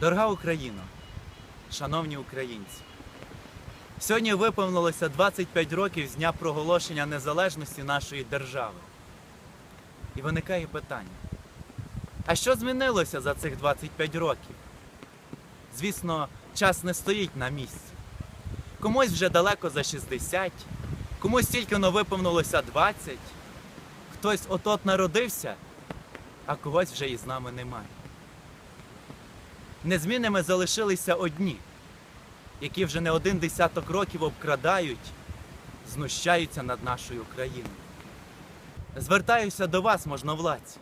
Дорога Україно, шановні українці, сьогодні виповнилося 25 років з дня проголошення незалежності нашої держави. І виникає питання: а що змінилося за цих 25 років? Звісно, час не стоїть на місці. Комусь вже далеко за 60, комусь тільки но виповнилося 20, хтось от-от народився, а когось вже із нами немає. Незмінними залишилися одні, які вже не один десяток років обкрадають, знущаються над нашою країною. Звертаюся до вас, можновладці.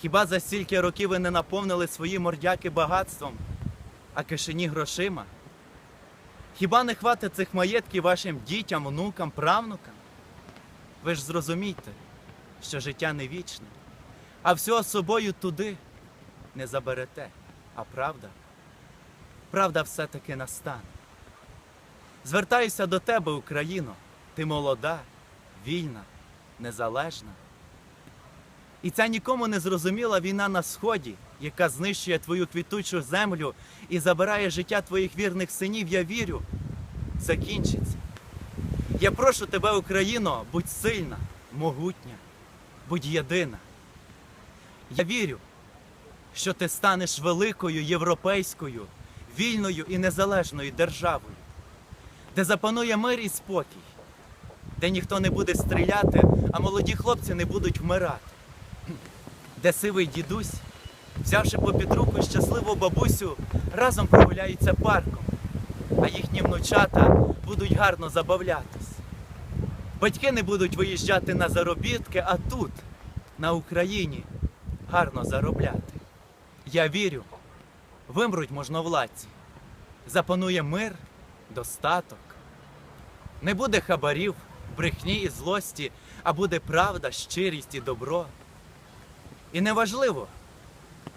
Хіба за стільки років ви не наповнили свої мордяки багатством, а кишені грошима? Хіба не хватить цих маєтків вашим дітям, онукам, правнукам? Ви ж зрозумійте, що життя не вічне, а всього собою туди не заберете. А правда? Правда все-таки настане. Звертаюся до тебе, Україно, ти молода, вільна, незалежна. І ця нікому не зрозуміла війна на сході, яка знищує твою квітучу землю і забирає життя твоїх вірних синів, я вірю, закінчиться. Я прошу тебе, Україно, будь сильна, могутня, будь єдина. Я вірю, що ти станеш великою європейською, вільною і незалежною державою, де запанує мир і спокій, де ніхто не буде стріляти, а молоді хлопці не будуть вмирати, де сивий дідусь, взявши попід руку щасливу бабусю, разом прогуляються парком, а їхні внучата будуть гарно забавлятись. Батьки не будуть виїжджати на заробітки, а тут, на Україні, гарно заробляти. Я вірю, вимруть можновладці, запанує мир, достаток. Не буде хабарів, брехні і злості, а буде правда, щирість і добро. І неважливо,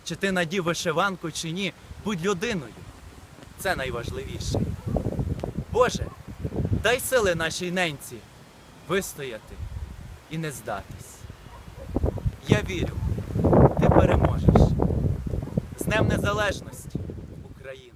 чи ти надів вишиванку чи ні, будь людиною. Це найважливіше. Боже, дай сили нашій ненці вистояти і не здатись. Я вірю, ти переможеш. З Днем Незалежності України!